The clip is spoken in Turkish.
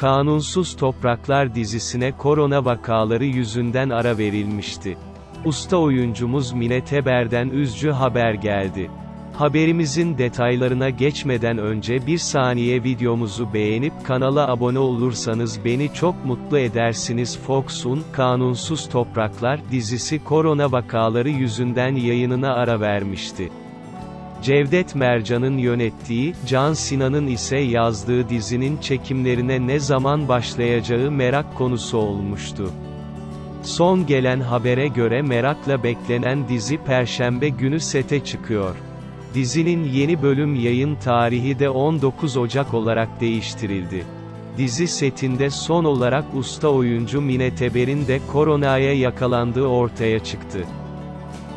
Kanunsuz Topraklar dizisine korona vakaları yüzünden ara verilmişti. Usta oyuncumuz Mine Teber'den üzücü haber geldi. Haberimizin detaylarına geçmeden önce bir saniye videomuzu beğenip kanala abone olursanız beni çok mutlu edersiniz. Fox'un Kanunsuz Topraklar dizisi korona vakaları yüzünden yayınına ara vermişti. Cevdet Mercan'ın yönettiği, Can Sinan'ın ise yazdığı dizinin çekimlerine ne zaman başlayacağı merak konusu olmuştu. Son gelen habere göre merakla beklenen dizi Perşembe günü sete çıkıyor. Dizinin yeni bölüm yayın tarihi de 19 Ocak olarak değiştirildi. Dizi setinde son olarak usta oyuncu Mine Teber'in de koronaya yakalandığı ortaya çıktı.